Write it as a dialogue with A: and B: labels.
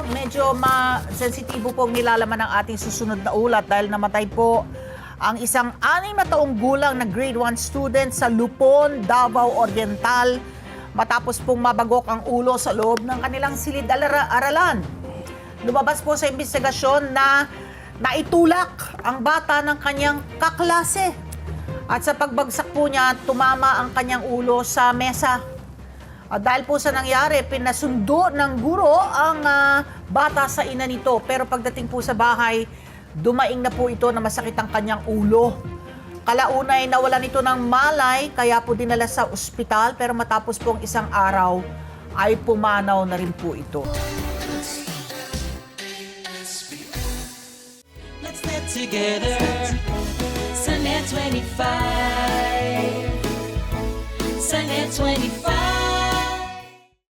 A: medyo ma-sensitibo po ang nilalaman ng ating susunod na ulat dahil namatay po ang isang anim na taong gulang na grade 1 student sa Lupon, Davao Oriental matapos pong mabagok ang ulo sa loob ng kanilang silid-aralan. Lumabas po sa investigasyon na naitulak ang bata ng kanyang kaklase. At sa pagbagsak po niya, tumama ang kanyang ulo sa mesa. At dahil po sa nangyari, pinasundo ng guro ang ah, bata sa ina nito. Pero pagdating po sa bahay, dumaing na po ito na masakit ang kanyang ulo. Kalauna ay nawala nito ng malay, kaya po dinala sa ospital. Pero matapos po ang isang araw, ay pumanaw na rin po ito.
B: Together. Sunday 25. Sunday 25.